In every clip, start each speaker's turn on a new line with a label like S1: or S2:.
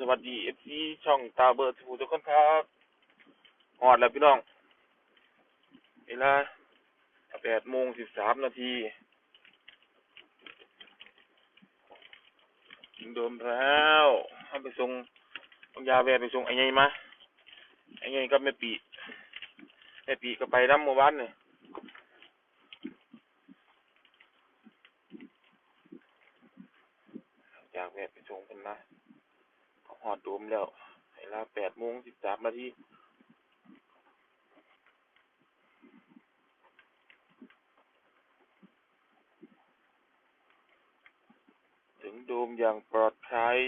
S1: สวัสดีเอฟซีช่องตาเบิร์ดทุกทุกคนครับหอดแล้วพี่น้องเวลาแปดโมงสิบสามนาทีถึงโดมแล้วเอาไปส่งเอายาแวะไปส่งไอ้ไงมาไอ้ไงก็แม่ปีแม่ปีก็ไปน้ำเมื่อวานเนี่ยยากแวะไปส่งกันนะ หอดโดมแล้วเวลาแปดโมงสิบสามนาทีถึงโดมอย่างปลอดภัย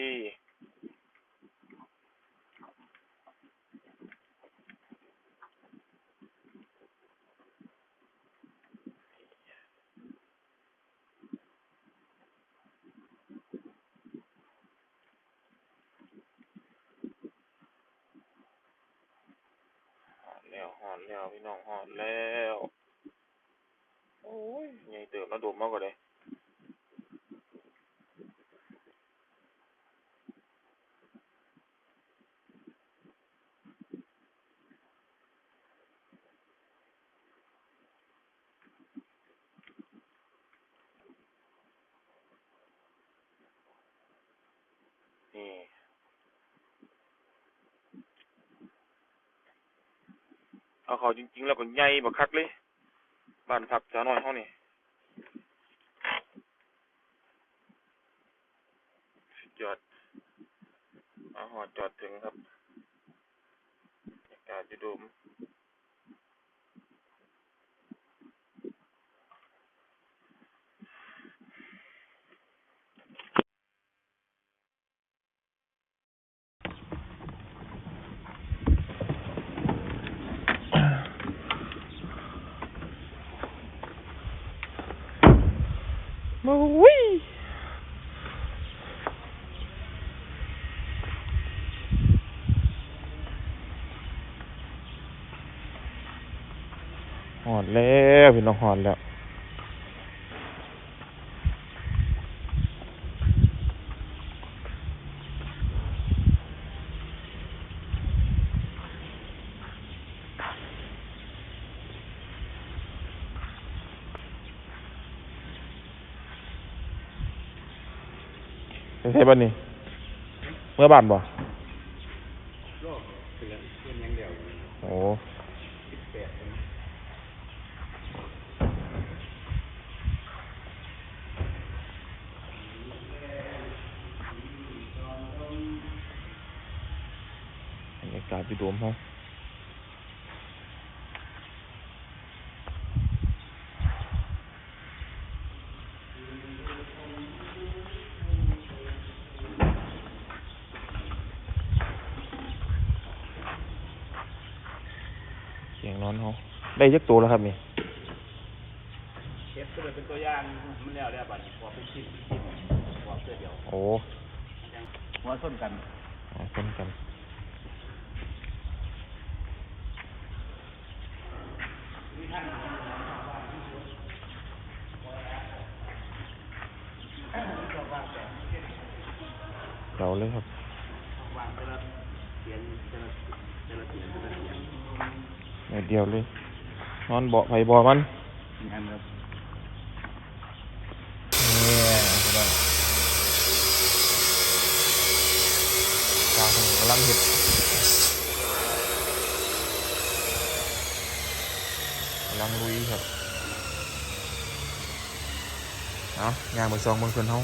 S1: หอ ดแล้วหอดแล้วพี่น้องหอดแล้ว โอ้ยใหญ่เติบมาโดมมากกว่าเลยนี่ เอาเขาจริงๆ แล้วก็ใหญ่บักคักเลย บ้านพักสาวน้อยเฮานี่สุดยอดมาหอดจอดถึงครับอยากาศจะโดม มาวิหอดแล้วพี่น้องหอดแล้ว ไป ใช่บ้านนี่เมื่อบ้านบ่
S2: โอนเพื่อนยังเดียวอยู่
S1: โอ้
S2: บ
S1: รรยากาศจะโดมเขา สียงนอนเขาได้ยักตัวแล้วครับนี่
S2: เชฟก็เลยเป็นตัวอย่างมันแล้วแล้วบัดนี้พอเป็นชิ้นชิ้นพอเพื่อเดียว
S1: โอ้
S2: ยังหัวส้นกัน
S1: เอาเช่นกันเราเลยครับ
S2: วางแต่ละเสียงแต่ละแต่ละเสียงแต่ละเสียง
S1: ใน เดียวเลย นอนเบาะไผเบาะมัน
S2: งานครับ
S1: เนี่ยพี่น้องกลางถนนกำลังเห็ดกำลังลุยครับ เอาย่างไปซองเบางคนเฮา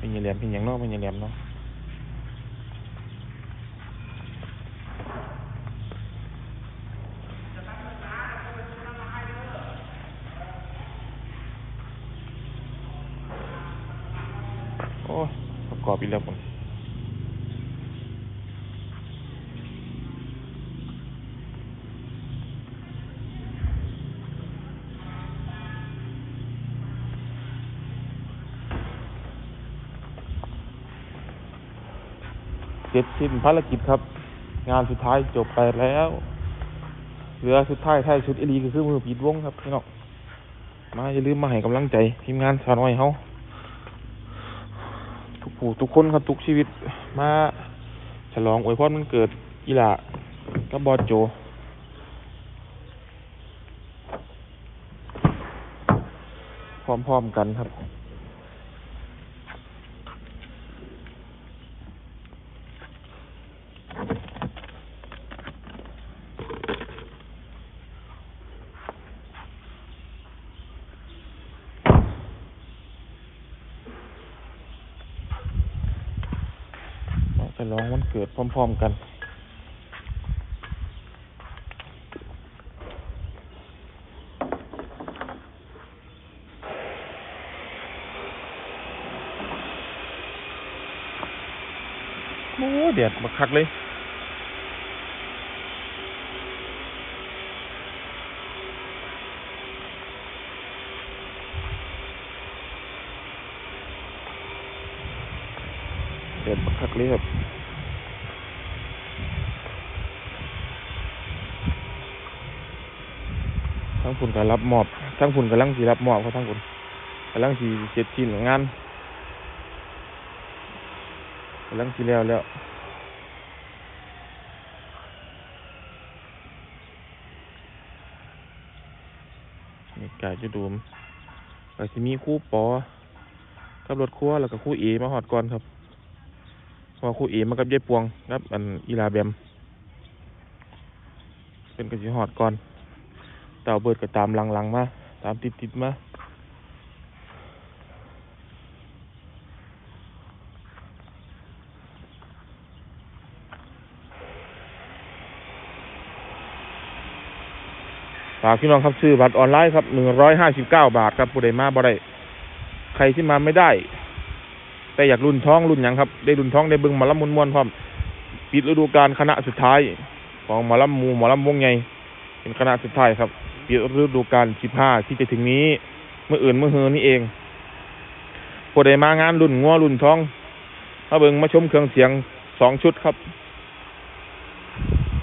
S1: เป็นยังแหลมเป็นอย่างนาะเป็นยังแหลมเนาะโอ้ประกอบอีกแล้วผม ร็จสิ้นภารกิจครับ งานสุดท้ายจบไปแล้ว เหลือสุดท้ายท้ายชุดอีลีก็คือมือปิดวงครับพี่น้องมาอย่าลืมมาให้กำลังใจทีมงานสาวน้อยเฮาทุกผู้ทุกคนครับทุกชีวิตมาฉลองอวยพรมันเกิดอีหลากับบอสโจพร้อมๆกันครับ ลองวันเกิดพร้อม ๆ กันโอ้เดดมาคักเลย แดดมาคักเลยครับทั้งผุนก็รับมอบ ทั้งผุนกำลังสีรับมอบเขาทั้งผุนกำลังสีเสร็จสิ้นงานกำลังสีแล้วแล้วนี่กาจะดูมก็จะมีคู่ปอกับรถครัวแล้วก็คู่เอมาหอดก่อนครับ พราะว่าคู่เอมากับยายปวงครับอันอีลาแบมเป็นกระสิหอดก่อนเต่าเบิดก็ตามหลังๆมาตามติดๆมาฝากพี่น้องครับซื้อบัตรออนไลน์ครับหนึ่งร้อยห้าสิบเก้าบาทครับผู้ใดมาบ่ได้ ใครที่มาไม่ได้ แต่อยากรุ่นท้องรุ่นหยังครับ ได้รุ่นท้องได้เบิ่งหมอลำมวนๆพร้อมปิดฤดูกาลคณะสุดท้ายของหมอลำหมูหมอลำวงใหญ่เป็นคณะสุดท้ายครับปิดฤดูกาลสิบห้าที่จะถึงนี้ เมื่ออื่นเมื่อเฮือนี่เองผู้ใดมางานรุ่นงัวรุ่นท้องมาเบิ่งมาชมเครื่องเสียงสองชุดครับ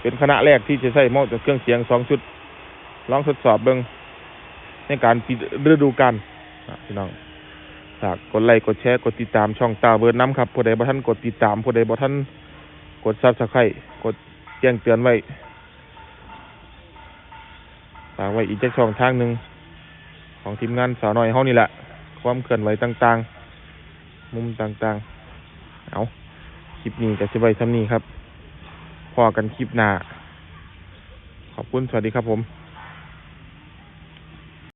S1: เป็นคณะแรกที่จะใช้มอจากเครื่องเสียงสองชุดลองทดสอบเบิ่งในการปิดฤดูกาลพี่น้อง ฝากกดไลค์กดแชร์กดติดตามช่องตาเบิร์ดน้ำครับผู้ใดบ่ท่านกดติดตามผู้ใดบ่ท่านกดซับสไครต์กดแจ้งเตือนไว้ฝากไว้อีกจักช่องทางหนึ่งของทีมงานสาวน้อยเฮานี่แหละความเคลื่อนไหวต่างๆ มุมต่างๆ เอาคลิปนี้ก็สิไว้ซ้ำนี้ครับพอกันคลิปหน้าขอบคุณ สวัสดีครับผม